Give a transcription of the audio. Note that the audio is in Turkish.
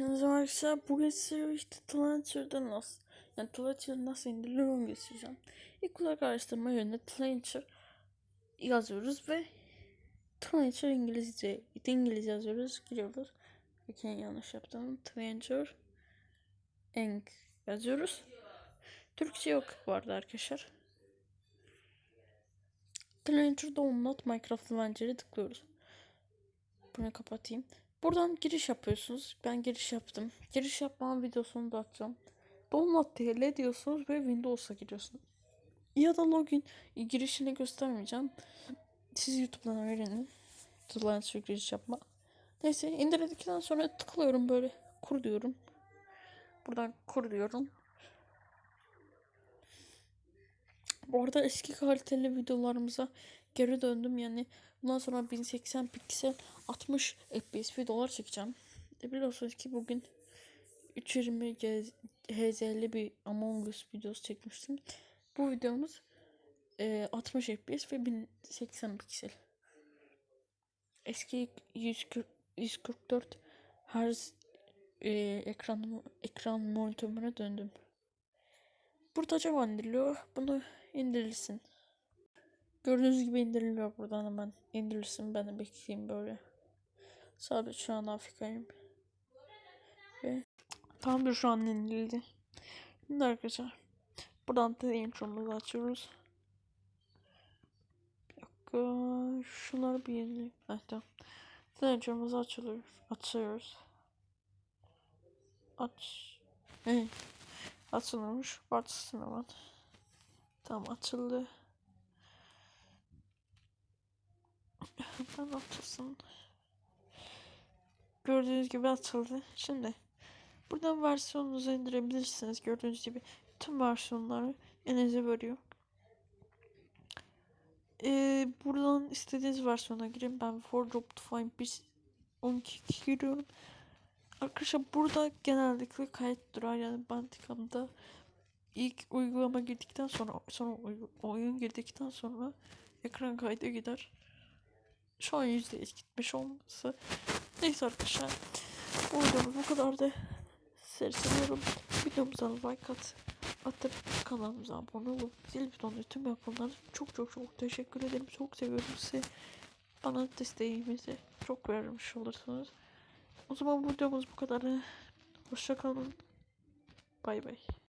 Hepinize arkadaşlar bugün size işte Tlauncher'da nasıl yani Tlauncher nasıl indirilir onu göstereceğim. İlk olarak araştırma yönünde Tlauncher yazıyoruz ve Tlauncher İngilizce İngilizce yazıyoruz giriyoruz. Bakın yanlış yaptım. Tlauncher Eng yazıyoruz. Türkçe yok bu arada arkadaşlar. Tlauncher Download Minecraft Launcher'ı tıklıyoruz. Bunu kapatayım. Buradan giriş yapıyorsunuz. Ben giriş yaptım. Giriş yapmam videosunu da atacağım. Download TL diyorsunuz ve Windows'a giriyorsunuz. Ya da login girişini göstermeyeceğim. Siz YouTube'dan öğrenin. Tıklayan giriş yapma. Neyse indirdikten sonra tıklıyorum böyle. Kur diyorum. Buradan kur diyorum. Bu arada eski kaliteli videolarımıza geri döndüm yani bundan sonra 1080 piksel 60 fps videolar çekeceğim. E biliyorsunuz ki bugün 320 HZ'li bir Among Us videosu çekmiştim. Bu videomuz e, 60 fps ve 1080 piksel. Eski 140, 144 Hz e, ekran ekran monitörüne döndüm. Burada Java indiriliyor. Bunu indirilsin. Gördüğünüz gibi indiriliyor buradan hemen. indirilsin. Ben de bekleyeyim böyle. Sabit şu an Afrika'yım. Ve tamamdır şu an indirildi. Şimdi arkadaşlar. Buradan da intromuzu açıyoruz. Bir dakika. Şunları bir yenileyim. Evet tamam. Intromuzu açılıyor. Açıyoruz. Aç. Evet. Açılmış. Başlasın hemen. Tamam açıldı. Hemen açılsın. Gördüğünüz gibi açıldı. Şimdi buradan versiyonunuzu indirebilirsiniz. Gördüğünüz gibi tüm versiyonları elinize veriyor. Ee, buradan istediğiniz versiyona girin. Ben For Drop to Find 1 12 giriyorum. Arkadaşlar burada genellikle kayıt durar yani Bandicam'da ilk uygulama girdikten sonra sonra oyun girdikten sonra ekran kaydı gider. Şu an yüzde gitmiş olması. Neyse arkadaşlar. Bu videomuz bu kadardı. Sizleri seviyorum. Videomuza like at, atıp kanalımıza abone olup zil butonunu tüm yapanlara çok çok çok teşekkür ederim. Çok seviyorum sizi. Bana desteğimizi çok vermiş olursunuz. O zaman videomuz bu kadar. Hoşçakalın. Bay bay.